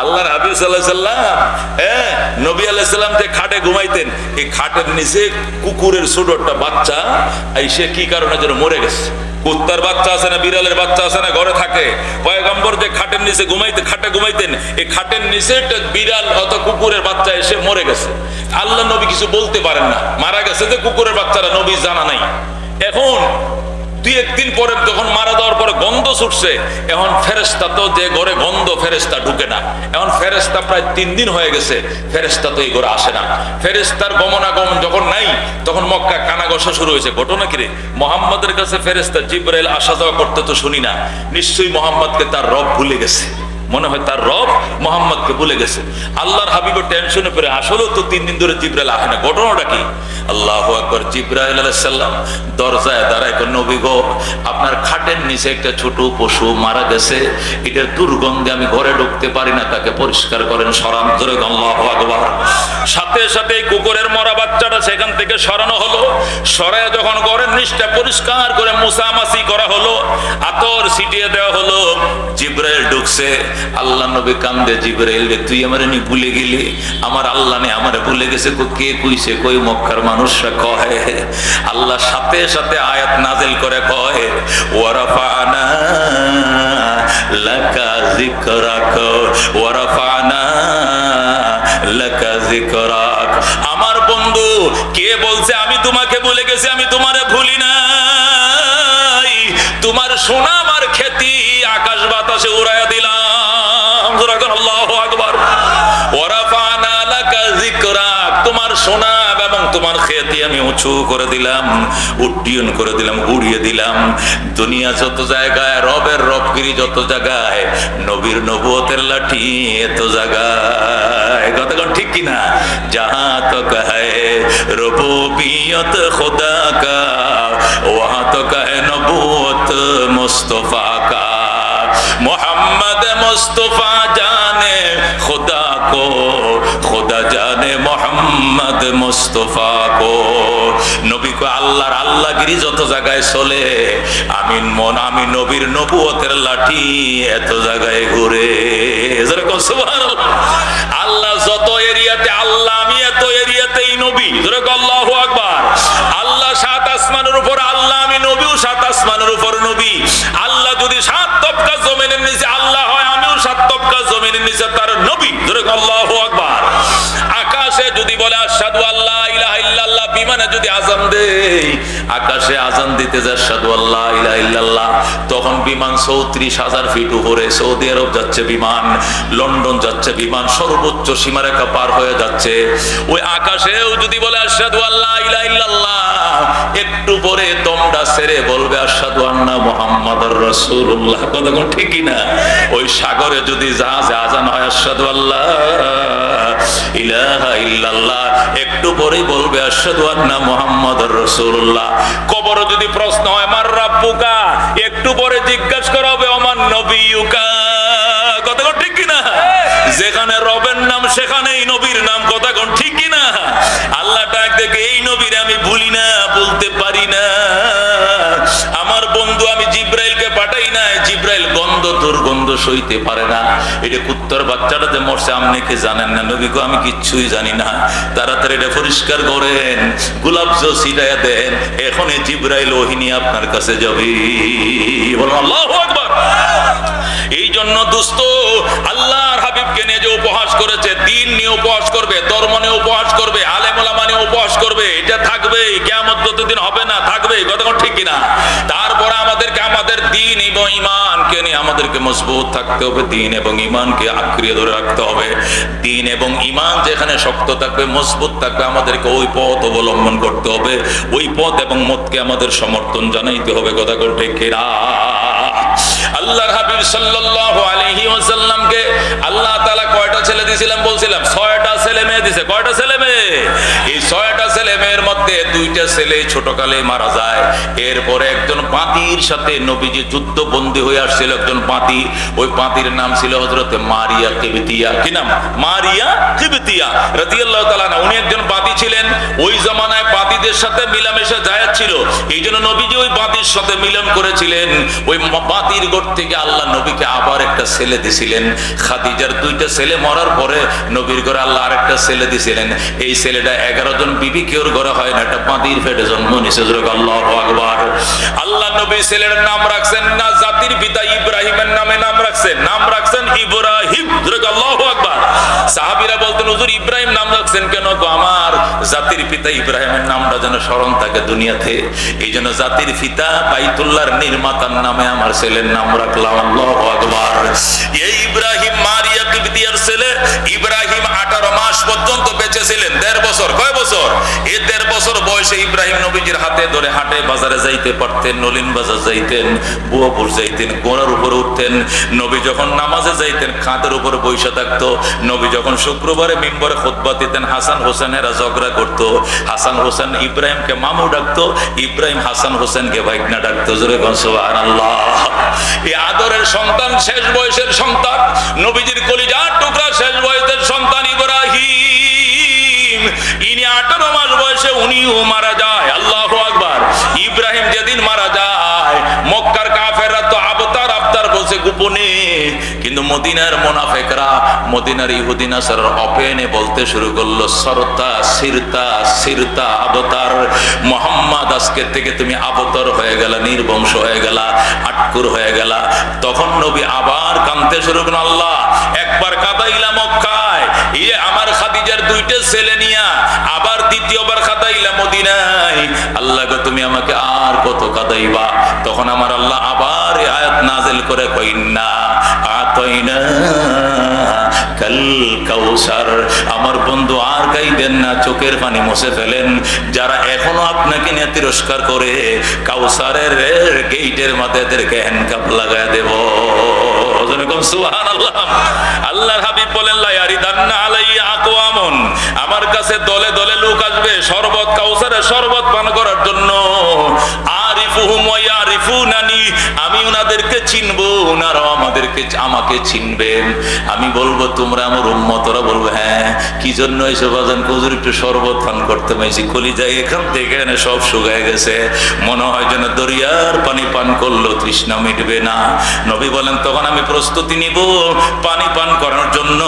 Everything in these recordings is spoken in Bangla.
আল্লাহর হাবিব সাল্লাহ হ্যাঁ নবী আলাইসাল্লাম যে খাটে ঘুমাইতেন, এই খাটের নিচে কুকুরের ছোট একটা বাচ্চা, এই সে কি কারণে যেন মরে গেছে? কুত্তার বাচ্চা আছে না, বিড়ালের বাচ্চা আছে না, ঘরে থাকে। পয়গম্বর যে খাটের নিচে ঘুমাইতে খাটে ঘুমাইতেন, এই খাটের নিচে বিড়াল অত কুকুরের বাচ্চা এসে মরে গেছে। আল্লাহ নবী কিছু বলতে পারেন না। মারা গেছে যে কুকুরের বাচ্চারা, নবী জানা নাই। এখন দুই একদিন পরে যখন মারা দেওয়ার পরে গন্ধ ছুটছে, এখন ফেরেস্তা তো যে ঘরে গন্ধ ফেরেস্তা ঢুকে না। এখন ফেরেস্তা প্রায় তিন দিন হয়ে গেছে ফেরেস্তা তো এই ঘরে আসে না। ফেরেস্তার গমনাগমন যখন নাই, তখন মক্কা কানাগসা শুরু হয়েছে। ঘটনা কিরে মোহাম্মদের কাছে ফেরেস্তা জিব্রাইল আসা যাওয়া করতে তো শুনি না। নিশ্চয়ই মোহাম্মদকে তার রব ভুলে গেছে। মনে হয় তার রব মোহাম্মদকে ভুলে গেছে। আল্লাহর হাবিবের টেনশনে পড়ে আসলেও তো তিন দিন ধরে জিব্রাইল আসে না। ঘটনাটা কি? আল্লাহ আকবর জিব্রাইল আলাইসাল্লাম দরজায় দাঁড়ায় কয়, নবী গো আপনার খাটের নিচে একটা ছোট পশু মারা গেছে। এটার দুর্গন্ধে আমি ঘরে ঢুকতে পারি না। তাকে পরিষ্কার করেন সরাম ধরে আল্লাহ আকবর। সাথে সাথে কুকুরের মরা বাচ্চাটা সেখান থেকে সরানো হলো। সরায় যখন ঘরের নিচটা পরিষ্কার করে মুসামাসি করা হলো আতর ছিটিয়ে দেওয়া হলো। জিব্রাইল ঢুকছে আল্লাহ নবী কান্দে জিব্রাইল রে, তুই আমার নি ভুলে গেলি? আমার আল্লাহ নে আমার ভুলে গেছে, কে কইছে? কই মক্কার মানুষরা কয় আল্লাহ সাথে সাথে আয়াত নাজিল করে কয় ওয়ারাফানা লাকা যিকরাক ওয়ারাফানা লাকা যিকরাক। আমার বন্ধু, কে বলছে, আমি তোমাকে ভুলে গেছি, আমি তোমারে ভুলি নাই। তোমার সোনা আমার খ্যাতি আকাশ বাতাসে উড়াইয়া দিলাম। আল্লাহু আকবার। যিকরাক তোমার এবং তোমার খ্যাতি আমি উঁচু করে দিলাম, উড্ডীয়ন করে দিলাম, উড়িয়ে দিলাম। দুনিয়া যত জায়গায়, রবের রবগিরি যত জায়গায়, নবীর নবুয়তের লাঠি এত জায়গায়। কতক্ষণ ঠিক কিনা যাহা তো কহে রবুবিয়ত খোদা কা তো কহে নবুয়ত মুস্তফা কা मोहम्मद मुस्तफा जाने खुदा को खुदा जाने मोहम्मद मुस्तफा को নবী কো আল্লাহর আল্লাহগিরি যত জায়গায় চলে আমিন মন আমি নবীর নবুয়তের লাঠি এত জায়গায় ঘুরে যেরকম সুবহানাল্লাহ আল্লাহ যত এরিয়াতে আল্লাহ আমি এত এরিয়াতেই নবী যেরকম আল্লাহু আকবার আল্লাহ সাত আসমানের উপর আল্লাহ আমি নবীও সাত আসমানের উপর নবী জমিনের নিচে আল্লাহ হয়, আমিও সাত তবকা জমিনের নিচে তার নবী। ধরে আল্লাহ আকবার। আকাশে যদি বলে আসাদু আল্লাহ ইলাহা ইল্লাল্লাহ তখন বিমান চৌত্রিশ হাজার ফিট উপরে সৌদি আরব যাচ্ছে বিমান, লন্ডন যাচ্ছে বিমান, সর্বোচ্চ সীমারেখা পার হয়ে যাচ্ছে। ওই আকাশেও যদি বলে আল্লাহ একটু পরে দমটা ছেড়ে বলবে আন্না মুহাম্মাদুর রাসূলুল্লাহ। কতক্ষণ ঠিকই না ওই সাগরে যদি জাহাজে আজান হয়, আশহাদু আল্লাহ ইল্লাল্লাহ, একটু পরেই বলবে আশহাদু আন্না একটু পরে জিজ্ঞাসা করা হবে, ওমান নবিয়ুকা? কতক্ষণ ঠিক কিনা? যেখানে রবের নাম, সেখানেই নবীর নাম কতক্ষণ ঠিক কিনা? আল্লাহ ডাক দেখে, এই নবীর আমি ভুলি না বলতে পারি না। গন্ধ দুর্গন্ধ সইতে পারে না। এটা কুত্তর বাচ্চাটা যে মরছে, আপনি কি জানেন না? নবী আমি কিচ্ছুই জানি না। তাড়াতাড়ি এটা পরিষ্কার করেন, গোলাপ জল ছিটাইয়া দেন। এখনই জিব্রাইল ওহিনী আপনার কাছে যাবে। বলুন, আল্লাহু আকবার! এই জন্য দোস্ত আল্লাহর হাবিবকে নিয়ে যে উপহাস করেছে, দিন নিয়ে উপহাস করবে, ধর্ম নিয়ে উপহাস করবে আলেমুলামা নিয়ে উপহাস করবে, এটা থাকবে কেমন যতদিন হবে না থাকবে কতক্ষণ ঠিক কিনা? তারপরে আমাদেরকে, আমাদের দিন এবং ইমানকে নিয়ে আমাদেরকে মজবুত থাকতে হবে, দিন এবং ইমানকে আঁকড়িয়ে ধরে রাখতে হবে। দিন এবং ইমান যেখানে শক্ত থাকবে, মজবুত থাকবে, আমাদেরকে ওই পথ অবলম্বন করতে হবে। ওই পথ এবং মতকে আমাদের সমর্থন জানাইতে হবে, কথা করতে কেরা আল্লাহর হাবিব সাল্লাল্লাহু আলাইহি ওয়াসাল্লামকে আল্লাহ তাআলা কয়টা ছেলে দিয়েছিলাম বলছিলাম, ছয়টা ছেলে ছেলে মেয়ে দিছে, কয়টা ছেলে মেয়ে? এই ছয়টা ছেলে মেয়ের মধ্যে দুইটা ছেলে ছোটকালে মারা যায়। এরপরে একজন পাতির সাথে নবীজি যুদ্ধ বন্দী হয়ে আসছিল, একজন পাতি। ওই পাতির নাম ছিল হজরতে মারিয়া কিবিতিয়া। কি নাম? মারিয়া কিবিতিয়া রাদিয়াল্লাহু তাআলা আনহা। উনি একজন পাতি ছিলেন। ওই জমানায় পাতিদের সাথে মিলামেশা জায়েজ ছিল। এই জন্য নবীজি ওই পাতির সাথে মিলন করেছিলেন। ওই পাতির গোট থেকে আল্লাহ নবীকে আবার একটা ছেলে দিছিলেন। খাদিজার দুইটা ছেলে মরার পরে নবীর ঘরে আল্লাহ আরেকটা ছেলে দিছিলেন। এই ছেলেটা এগারো জন বিবি কেউর ঘরে হয় না একটা পাতির ফেটে জন্ম নিছে আল্লাহু আকবার। আল্লাহ নবী ছেলেটার নাম রাখছেন না, জাতির পিতা ইব্রাহিমের নামে নাম রাখছেন নাম রাখছেন ইব্রাহিম আল্লাহু সাহাবীরা বলতেন, হুজুর, ইব্রাহিম নাম রাখছেন কেন আমার? জাতির পিতা ইব্রাহিমের নামটা যেন স্মরণ থাকে দুনিয়াতে। এই জন্য জাতির পিতা বাইতুল্লাহর নির্মাতার নামে আমার ছেলের নাম রাখলাম আল্লাহু আকবার। এই ইব্রাহিম মারিয়া কিবতিয়ার ছেলে ইব্রাহিম পর্যন্ত বেঁচে ছিলেন দেড় বছর, কয় বছর? এই দেড় বছর বয়সে ইব্রাহিম নবীজির হাতে ধরে হাটে, বাজারে যাইতে পারতেন, নলিন বাজার যাইতেন বুয়াপুর যাইতেন গোড়ার উপরে উঠতেন। নবী যখন নামাজে যাইতেন কাঁধের উপরে বৈশা থাকতো। নবী যখন শুক্রবারে মিম্বরে খুতবা দিতেন, হাসান হোসেনেরা ঝগড়া করতো। হাসান হোসেন ইব্রাহিমকে মামু ডাকতো, ইব্রাহিম হাসান হোসেনকে ভাইকনা ডাকতো। জোরে আল্লাহ এই আদরের সন্তান শেষ বয়সের সন্তান, নবীজির কলিজার টুকরা শেষ বয়সের সন্তান। ইব্রাহিম, ইনি আঠারো মাস বয়সে উনিও মারা যায়। আল্লাহ আকবার। ইব্রাহিম যেদিন মারা যায়, মক্কার কাফেররা তো আবতার আবতার বসে গোপনে। কিন্তু মদিনার মোনাফেকরা, মদিনার ইহুদিন আসার অপেনে বলতে শুরু করল, সরতা, সিরতা সিরতা, আবতার। মোহাম্মদ, আজকের থেকে তুমি আবতার হয়ে গেলা, নির্বংশ হয়ে গেলা, আটকুর হয়ে গেলা। তখন নবী আবার কানতে শুরু করলেন, আল্লাহ, একবার কাদাইলা মক্কায়। ইয়ে আমার খাদিজার দুইটা ছেলে নিয়া আবার দ্বিতীয়বার কাদাইলা মদিনায়। আল্লাহ গো, তুমি আমাকে আর কত কাদাইবা তখন আমার আল্লাহ আবার আয়াত নাজেল করে কইনা আতইনা কাল কাউসার। আমার বন্ধু আর গাইবেন না, চোখের পানি মুছে ফেলেন। যারা এখনও আপনাকে নিয়ে তিরস্কার করে, কাউসারের গেইটের মাথায় এদেরকে হ্যান্ডকাপ লাগায় দেব। আল্লাহর হাবিব বলেন, লা ইয়ারিদান্না আলাইয়া আকওয়ামুন আমার কাছে দলে দলে লোক আসবে শরবত কাউসারের শরবত পান করার জন্য। হ্যাঁ দরিয়ার পানি পান করল, তৃষ্ণা মিটবে না। নবী বলেন, তখন আমি প্রস্তুতি নিব পানি পান করার জন্য।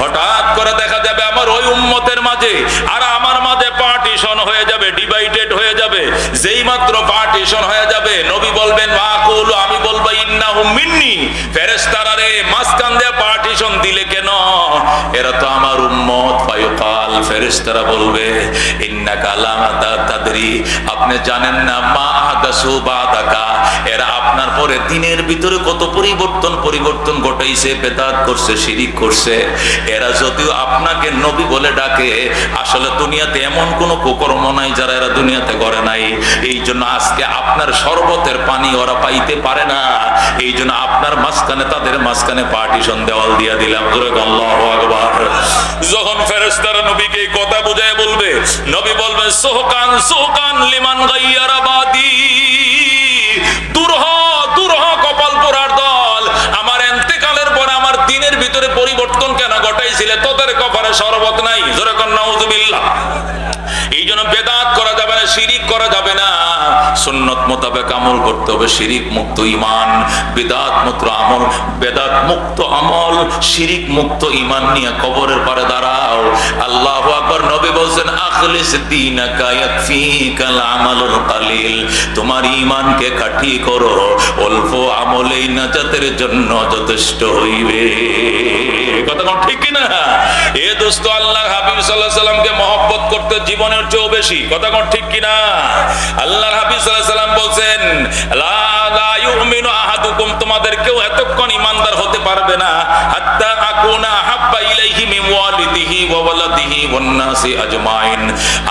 হঠাৎ করে দেখা যাবে আমার ওই উম্মতের মাঝে, আর আমার মাঝে পার্টিশন হয়ে যাবে ডিভাইডেড হয়ে যাবে, যেই মাত্র পার্টিশন হয়ে যাবে, নবী বলবেন, মা কুল, আমি বলব, ইন্নাহু মিন্নি। ফেরেশতারা রে মাসকান দিয়ে পার্টিশন দিলে কেন? এরা তো আমার উম্মত ফায়ুকাল ফেরেশতারা বলবে, ইন্নাকা লা তাদরি। আপনি জানেন না, মা আহদাসু বাদাকা। আপনার পরে দিনের ভিতরে কত পরিবর্তন পরিবর্তন ঘটাইছে, বেদাত করছে, শিরিক করছে। এরা যদিও আপনাকে নবী বলে ডাকে, আসলে দুনিয়াতে এমন কোনো কুকর্ম নাই যারা এরা দুনিয়াতে করে নাই। এই জন্য আজকে আপনার শরবতের পানি ওরা পাইতে পারে না। এই জন্য আপনার মাঝখানে তাদের মাঝখানে পার্টিশন দেওয়াল দিয়া দিলাম। যখন ফেরেশতারা নবীকে কথা বুঝায় বলবে, নবী বলবে সোহকান সোহকান লিমান গাইয়ারা ভিতরে পরিবর্তন কেন ঘটাইছিলে? তোদের কপালে শরবত নাই। জোরে কন্যা এই জন্য বেদাত করা যাবে না, শিরিক করা যাবে না। সুন্নত মোতাবেক আমল করতে হবে। শিরিক মুক্ত ইমান বেদাত মুক্ত আমল, বেদাত মুক্ত আমল, শিরিক মুক্ত ইমান নিয়ে কবরের পারে দাঁড়াও। আল্লাহ আকবার নবী বলছেন, আখলিস দীনাকা ইয়াকফিকাল আমালুল কালিল। তোমার ইমানকে কাঠি করো, অল্প আমলেই নাজাতের জন্য যথেষ্ট হইবে। কথা কোন ঠিক কিনা? এ দোস্ত আল্লাহ হাবিব সাল্লাহ সাল্লামকে মহব্বত করতে জীবনের চেয়েও বেশি। কথা কোন ঠিক কিনা? আল্লাহ হাবিব সাল্লাম বলছেন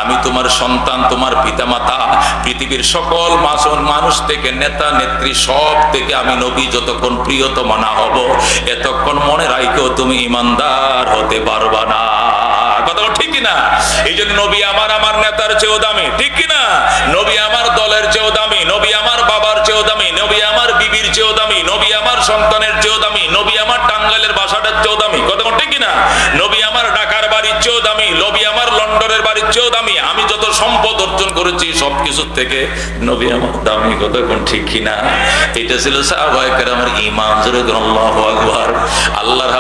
আমি তোমার সন্তান, তোমার পিতামাতা, পৃথিবীর সকল মাসুল মানুষ থেকে, নেতা, নেত্রী সব থেকে আমি নবী যতক্ষণ প্রিয়তম না হব, এতক্ষণ মনে রাখো তুমি ইমানদার হতে পারবা না। কিনা? এই জন্য নবী আমার আমার নেতার চেয়েও দামি, ঠিক কিনা? নবী আমার দলের চেয়েও দামি, নবী আমার বাবার চেয়েও দামি, নবী আমার বিবির চেয়েও দামি, নবী আমার সন্তানের চেয়েও দামি, নবী আমার টাঙ্গালের বাসাটার চেয়েও দামি, কথা ঠিক কিনা? বাড়ির চেয়েও দামি নবী আমার লন্ডনের বাড়ির চেয়েও দামি আমি যত সম্পদ অর্জন করেছি সব কিছুর থেকে নবী আমার দামি কথা কোন ঠিক কিনা এটা ছিল আমার জোরে আল্লাহ আল্লাহর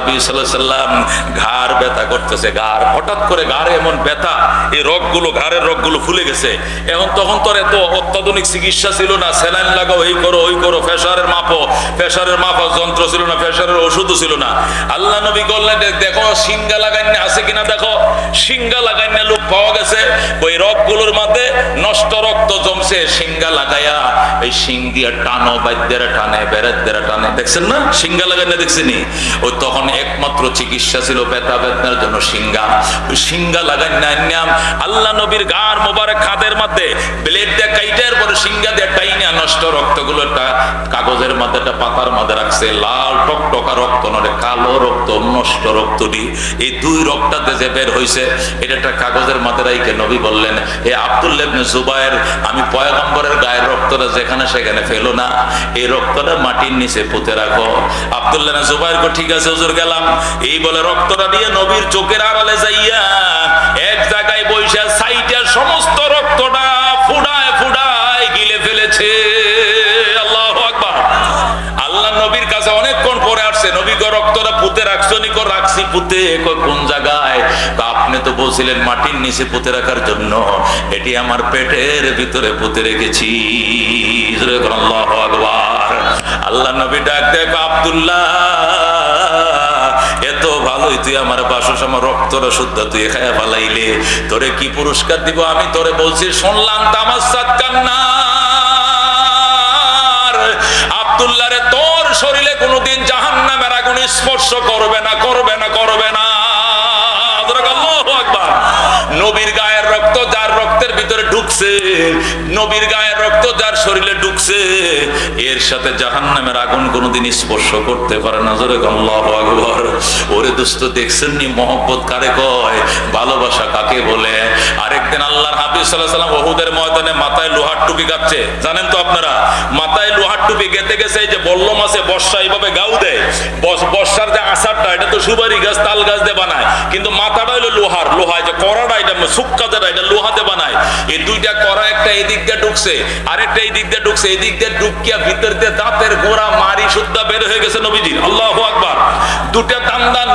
ঘাড় ব্যথা করতেছে ঘাড় হঠাৎ করে ঘাড়ে এমন ব্যথা এই রগগুলো ঘাড়ের রগগুলো ফুলে গেছে এখন তখন তোর এত অত্যাধুনিক চিকিৎসা ছিল না স্যালাইন লাগাও এই করো ওই করো প্রেশারের মাপো প্রেশারের মাপা যন্ত্র ছিল না প্রেশারের ওষুধও ছিল না আল্লাহ নবী করলেন দেখো সিঙ্গা লাগাই না আছে কিনা দেখো সিঙ্গা লাগাই না লোক পাওয়া গেছে। ওই রগগুলোর মধ্যে নষ্ট রক্ত জমছে সিঙ্গা লাগাইয়া এই সিং দিয়া টানো বাদ্যেরা টানে বেড়াদ্যেরা টানে। দেখছেন না? সিঙ্গা লাগাই না দেখছেনি ওই তখন একমাত্র চিকিৎসা ছিল ব্যথা বেদনার জন্য সিঙ্গা ওই সিঙ্গা লাগাই না নিয়াম আল্লাহ নবীর গার মোবারক খাদের মধ্যে ব্লেড দিয়ে কাইটার পরে সিঙ্গা দিয়ে টাইনা নষ্ট রক্তগুলো একটা কাগজের মধ্যে, একটা পাতার মধ্যে রাখছে। লাল টকটকা রক্ত নয় কালো রক্ত, নষ্ট রক্তটি। এই দুই রক্তটাতে যে বের হয়েছে এটা একটা কাগজের মধ্যে রাইকে নবী বললেন, এ আবদুল্লেবনে জুবায়ের, আমি পয়গম্বরের গায়ের রক্তটা যেখানে সেখানে ফেলো না, এই রক্তটা মাটির নিচে পুঁতে রাখো। আবদুল্লাহ জুবাইর কো, ঠিক আছে, হুজুর, গেলাম। এই বলে রক্তটা দিয়ে নবীর চোখের আড়ালে যাইয়া এক জায়গায় বইসা সাইটের সমস্ত আসছে নবী গো রক্তটা পুঁতে রাখছো নি? কো, রাখছি পুঁতে কোন জায়গায়? কয় আপনি তো বলছিলেন মাটির নিচে পুঁতে রাখার জন্য। এটি আমার পেটের ভিতরে পুঁতে রেখেছি। আল্লাহ নবী ডাক দেখ আব্দুল্লাহ, এত ভালোই তুই আমার বাসস আমার রক্তটা শুদ্ধ তুই খায়া ফালাইলে। তোরে কি পুরস্কার দিব আমি? তোরে বলছি, শুনলাম তামার সাত কান্নার স্পর্শ করবে না করবে না করবে না। নবীর গায়ের রক্ত যার রক্তের ভিতরে ঢুকছে, নবীর গায়ের রক্ত যার শরীরে ঢুকছে, এর সাথে জাহান্নামের আগুন কোনোদিন স্পর্শ করতে পারে না। জোরে আল্লাহ আকবর। ওরে দোস্ত দেখছেন নি মহব্বত কারে কয়? ভালোবাসা কাকে বলে? আরেকদিন আল্লাহর হাবিব সাল্লাহ সাল্লাম ওহুদের ময়দানে মাথায় লোহার টুপি গাচ্ছে জানেন তো আপনারা? মাথায় লোহার টুপি গেতে গেছে যে বল্ল মাসে বর্ষা এইভাবে গাউ দেয়। বর্ষার যে আসারটা এটা তো সুপারি গাছ, তাল গাছ দিয়ে বানায়। কিন্তু মাথাটা হলো লোহার। লোহায় যে করাটা এটা যেটা এটা লোহাতে বানায়। এই দুইটা করা, একটা এদিক দিয়ে ঢুকছে, আরেকটা এই দিক দিয়ে ঢুকছে। এই দিক দিয়ে ঢুকিয়া ভিতর দিয়ে দাঁতের গোড়া মারি সুদ্ধা বের হয়ে গেছে নবীজির। আল্লাহ দুটা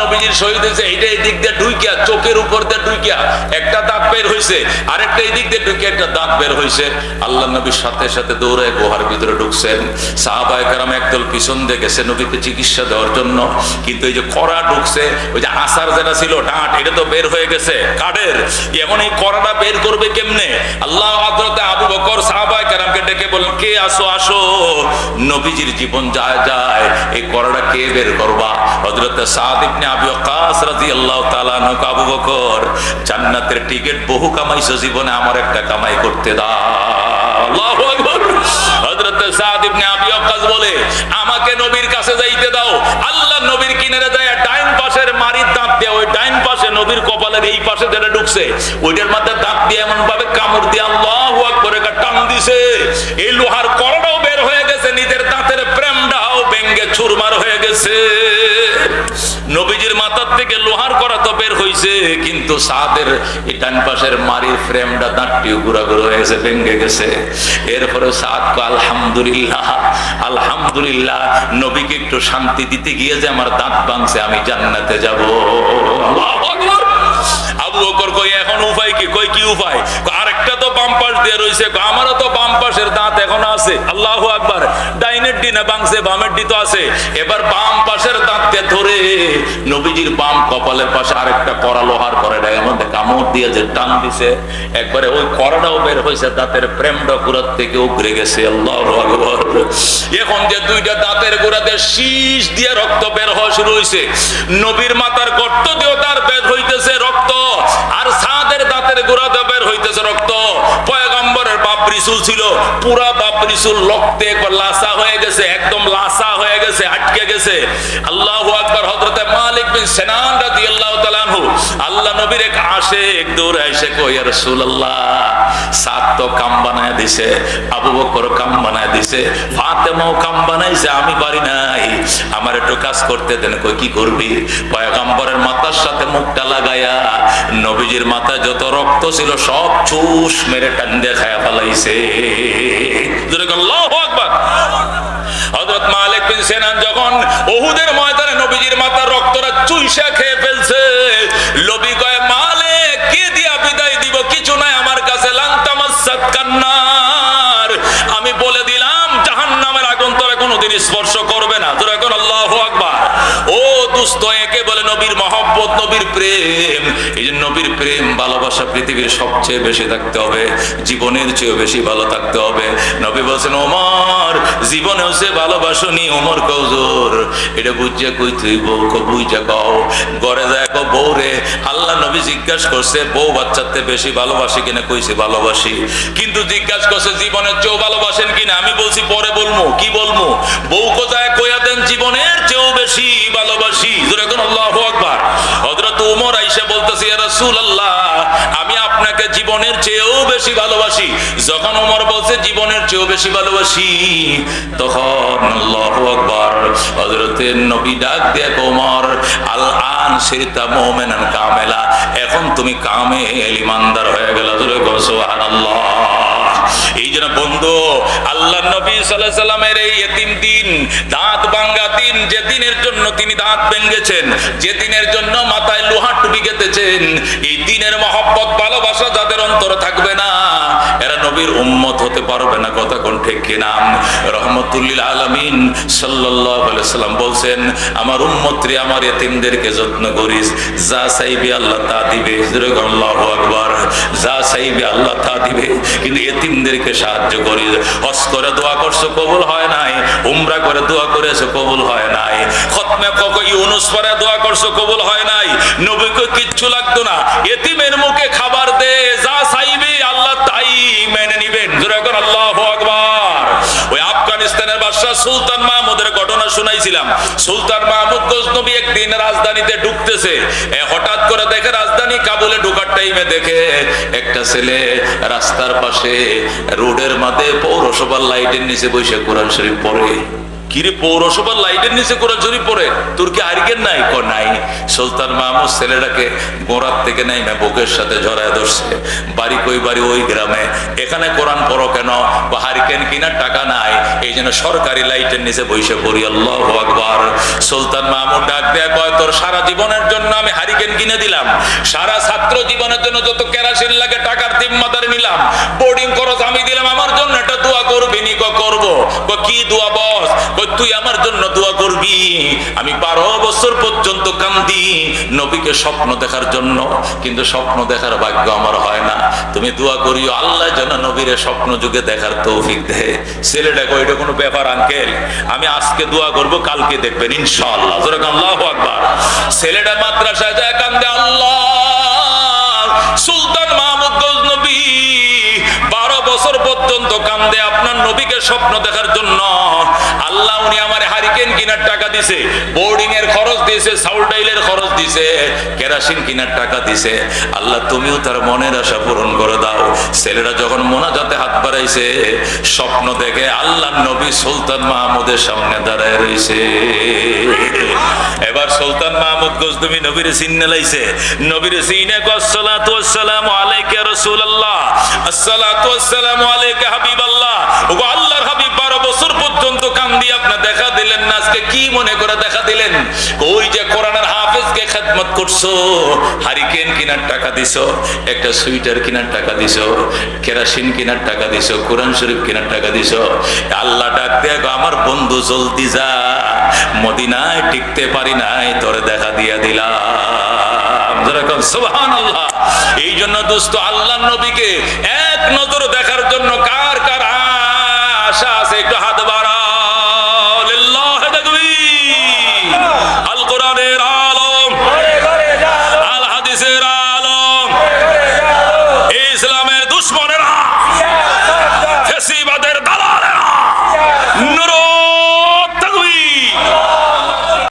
নবীজির শহীদ হয়েছে দিক দিয়ে ঢুকিয়া, চোখের উপর দিয়ে ঢুকিয়া একটা দাঁত বের হয়েছে আরেকটা দিয়ে ঢুকিয়া একটা দাঁত বের হয়েছে আল্লাহ নবীর সাথে সাথে গুহার ভিতরে ঢুকছেন। সাহাবায় কারাম একদল পিছন দিয়ে গেছে নবীকে চিকিৎসা দেওয়ার জন্য। কিন্তু এই যে কড়া ঢুকছে, ওই যে আসার যেটা ছিল ডাঁট এটা তো বের হয়ে গেছে। কাঠের। এখন এই কড়াটা বের করবে কেমনে? আল্লাহ হযরতে আবু বকর ডেকে বলেন কে আসো আসো। নবীজির জীবন যায় যায়। এই কড়াটা কে বের করবা? হযরতে সাদ ইবনে আবি ওয়াক্কাস রাদিয়াল্লাহু তাআলা আবু বকর, জান্নাতের টিকিট বহু কামাইছো, জীবনে আমার একটা কামাই করতে দাও। আল্লাহু আকবার। নবীর কপালের এই পাশে ঢুকছে, ওইটার মধ্যে দাঁত দিয়ে এমন ভাবে কামড় দিয়ে আল্লাহু আকবার টান দিছে। এই লোহার করড়াও বের হয়ে গেছে, নিজের দাঁতের প্রেমটাও ভেঙ্গে চুরমার হয়ে গেছে। নবীজির মাথার থেকে লোহার করা তো বের হয়েছে কিন্তু সাদের এই ডান পাশের মারির ফ্রেমটা দাঁতটিও গুড়া হয়ে গেছে ভেঙ্গে গেছে এরপরে সাদ কো আলহামদুলিল্লাহ আলহামদুলিল্লাহ, নবীকে একটু শান্তি দিতে গিয়ে যে আমার দাঁত ভাঙছে, আমি জান্নাতে যাব। এখন যে একবারে ওই করাটাও বের হয়েছে, দাঁতের প্রেমটা গুড়ার থেকে উগরে গেছে, আল্লাহ এখন যে দুইটা দাঁতের গোড়াতে শীষ দিয়ে রক্ত বের হওয়া শুরু হয়েছে নবীর মাথার গর্ত দিয়েও তার বের হইতেছে, রক্ত। আর সাদের দাঁতের গোড়া দেবের হইতেছে রক্ত। পয়গম্বরের বাপরিসুল ছিল। পুরা বাপরিসুল রক্তে একবার লাসা হয়ে গেছে, একদম লাসা হয়ে গেছে, আটকে গেছে। আল্লাহ আকবর হজরতে মালিক বিন সেনান রাজি আল্লাহ আনহু। আল্লাহ নবীর এক আশিক দৌড়ে এসে কই ইয়া আল্লাহ সাত তো কাম বানায় দিছে, আবু বকর কাম বানায় দিছে কাম বানাইছে, আমি পারি নাই। আমার একটু কাজ করতে দেন, কই কি করবি? মাথার সাথে মুখটা লাগায়া, নবীজির মাথায় যত রক্ত ছিল, সব চুষ মেরে টান দিয়ে খায়া ফেলাইছে। হযরত মালিক বিন সিনান যখন ওহুদের ময়দানে নবীজির মাথার রক্তটা চুইসা খেয়ে ফেলছে নবী কয় মহব্বত নবীর প্রেম। এই নবীর প্রেম, ভালোবাসা পৃথিবীর সবচেয়ে বেশি থাকতে হবে, জীবনের চেয়েও বেশি ভালো থাকতে হবে। নবী বলছেন, ওমর, জীবনেও সে ভালোবাসনি, ওমর কৌজোর এটা বুঝছে কই তুই বউ কো বুঝছে কও। ঘরে কো বউ রে আল্লাহ নবী জিজ্ঞাসা করছে, বউ বাচ্চাতে বেশি ভালোবাসি কিনা? কইছে, ভালোবাসি। কিন্তু জিজ্ঞাসা করছে, জীবনের চেয়েও ভালোবাসেন কিনা? আমি বলছি, পরে বলব কি বলব বউ কোথায় কইয়া দেন, জীবনের চেয়েও বেশি ভালোবাসি। জোরে কোন, আল্লাহু আকবার। হযরত ওমর আয়েশা বলতেছে, ইয়া রাসূলুল্লাহ, আমি আপনাকে জীবনের চেয়েও বেশি ভালোবাসি। যখন ওমর বলছে, জীবনের চেয়েও বেশি ভালোবাসি, তখন আল্লাহু আকবার, হযরতের নবী ডাক দিয়ে ওমর আল আন সিরতা মুমিনান কামেলা, এখন তুমি কামেল ইমানদার হয়ে গেল। সুবহানাল্লাহ। এই জন্য বন্ধু, আল্লাহ নবী সাল্লামের এই এতিম দিন, দাঁত ভাঙ্গা দিন, যে দিনের জন্য তিনি দাঁত ভেঙ্গেছেন যে দিনের জন্য মাথায় লোহা টুপি গেতেছেন এই দিনের মহব্বত, ভালোবাসা যাদের অন্তরে থাকবে না, এরা নবীর উম্মত হতে পারবে না, কথা কোন ঠিক কিনা রহমতুল্লিল আলামিন সাল্লাম বলছেন, আমার উম্মতরে, আমার এতিমদেরকে যত্ন করিস, যা চাইবে আল্লাহ তা দিবে। আল্লাহু আকবার। যা চাইবে আল্লাহ তা দিবে, কিন্তু এতিমদেরকে সাহায্য করি। হস করে দোয়া করছ, কবুল হয় নাই। উমরা করে দোয়া করেছ, কবুল হয় নাই। খতমে কক ইউনুস পরে দোয়া করছ, কবুল হয় নাই। নবীকে কিচ্ছু লাগতো না। এতিমের মুখে খাবার দে, যা চাইবে আল্লাহ তাই মেনে নিবেন। কর আল্লাহু আকবার। বাদশাহ সুলতান মাহমুদের ঘটনা শুনাইছিলাম। সুলতান মাহমুদ গজনবী একদিন রাজধানীতে ঢুকতেছে। হঠাৎ করে দেখে রাজধানী কাবুলে ঢোকার টাইমে দেখে একটা ছেলে রাস্তার পাশে রোডের মাঠে পৌরসভার লাইটের নিচে বসে কোরআন শরীফ পড়ে। কিরে পৌরসভার লাইটের নিচে কোরআন শরীফ পড়ে? তোর কি আরিকেন নাই? ক, নাই। সুলতান মাহমুদ ছেলেটাকে গোড়ার থেকে নাই না বুকের সাথে জড়ায় ধরছে। বাড়ি কই বাড়ি ওই গ্রামে। এখানে কোরআন পড়ো কেন? বা হারিকেন কিনার টাকা নাই। এই জন্য সরকারি লাইটের নিচে বসে পড়ি। আল্লাহ আকবার। সুলতান মাহমুদ ডাক দেয়া কয়, তোর সারা জীবনের জন্য আমি হারিকেন কিনে দিলাম। সারা ছাত্র জীবনের জন্য যত কেরাসিন লাগে, টাকার জিম্মাদারি নিলাম। বোর্ডিং খরচ আমি দিলাম। আমার জন্য একটা দোয়া করবি নি ক করব। ক দোয়া বস? তুই আমার জন্য দোয়া করবি? আমি বারো বছর পর্যন্ত কান্দি নবীকে স্বপ্ন দেখার জন্য, কিন্তু স্বপ্ন দেখার ভাগ্য আমার হয় না। তুমি দোয়া করিও, আল্লাহ যেন নবীরে স্বপ্ন যুগে দেখার তৌফিক দেয় ছেলেটা এটা কোনো ব্যাপার আঙ্কেল আমি আজকে দোয়া করব, কালকে দেখবেন, ইনশাআল্লাহ। জোরে আল্লাহ ছেলেটা মাদ্রাসায় যায়, কান্দে, আল্লাহ! সুলতান মাহমুদ গজনবী বছর পর্যন্ত কান্দে আপনার নবীকে স্বপ্ন দেখার জন্য। আল্লাহ উনি আমার হারিকেন কিনার টাকা দিছে বোর্ডিং এর খরচ দিয়েছে সাউল খরচ দিছে, কেরাসিন কিনার টাকা দিছে। আল্লাহ, তুমিও তার মনের আশা পূরণ করে দাও। ছেলেরা যখন মোনাজাতে হাত বাড়াইছে, স্বপ্ন দেখে আল্লাহ নবী সুলতান মাহমুদের সামনে দাঁড়ায় রয়েছে এবার সুলতান মাহমুদ গজদমি নবীর সিন্নে লাইছে। নবীর সিনে আসসালাতু ওয়াসসালামু আলাইকা রাসূলুল্লাহ। আসসালাতু ওয়াসসালামু আলাইকা আল্লাহর হাবিব 12 বছর পর্যন্ত কান্দি আপনি দেখা দিলেন না, আজকে কি মনে করে দেখা দিলেন? ওই যে কোরআনের হাফেজকে খেদমত করছ, হারিকেন কেনার টাকা দিছো, একটা সুইটার কেনার টাকা দিছো, কেরাসিন কেনার টাকা দিছো, কোরআন শরীফ কেনার টাকা দিছো। আল্লাহ ডাক আমার বন্ধু জলদি যা, মদিনায় টিকতে পারি নাই, তোরে দেখা দিয়া দিলাম। আল্লাহ এই জন্য দোস্ত আল্লাহ নবীকে এক নজর দেখার জন্য কার কার আশা আছে? একটু হাত